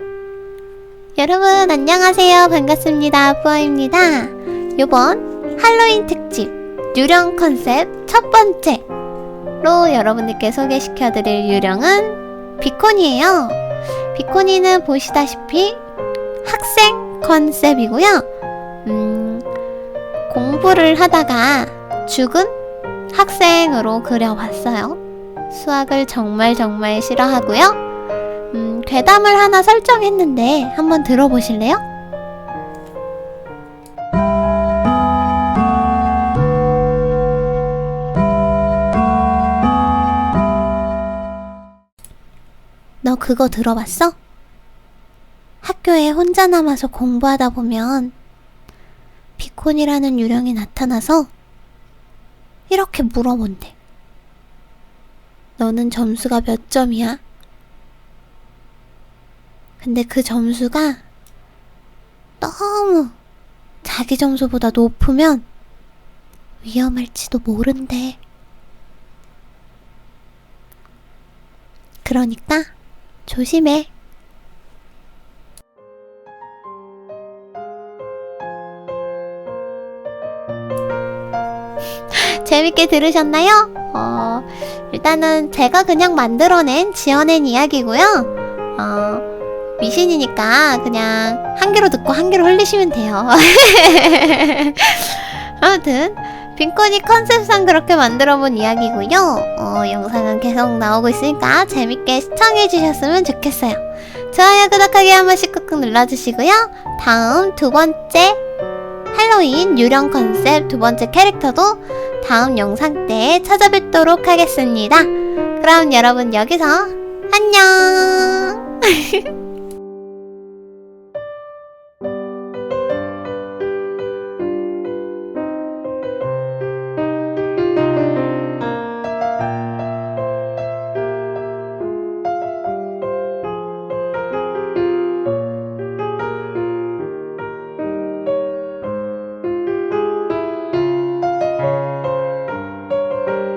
여러분 안녕하세요. 반갑습니다. 뿌아입니다. 요번 할로윈 특집 유령 컨셉 첫 번째로 여러분들께 소개시켜 드릴 유령은 비코니예요. 비코니는 보시다시피 학생 컨셉이고요. 음, 공부를 하다가 죽은 학생으로 그려봤어요. 수학을 정말 정말 싫어하고요. 음, 괴담을 하나 설정했는데 한번 들어보실래요? 너 그거 들어봤어? 학교에 혼자 남아서 공부하다 보면 비콘이라는 유령이 나타나서 이렇게 물어본대. 너는 점수가 몇 점이야? 근데 그 점수가 너무 자기 점수보다 높으면 위험할지도 모른대. 그러니까 조심해. 재밌게 들으셨나요? 어, 일단은 제가 그냥 만들어낸, 지어낸 이야기고요. 어, 미신이니까 그냥 한 개로 듣고 한 개로 흘리시면 돼요. 아무튼 빈코니 컨셉상 그렇게 만들어본 이야기고요. 어, 영상은 계속 나오고 있으니까 재밌게 시청해주셨으면 좋겠어요. 좋아요, 구독하기 한 번씩 꾹꾹 눌러주시고요. 다음 두 번째 할로윈 유령 컨셉 두 번째 캐릭터도 다음 영상 때 찾아뵙도록 하겠습니다. 그럼 여러분 여기서 안녕! you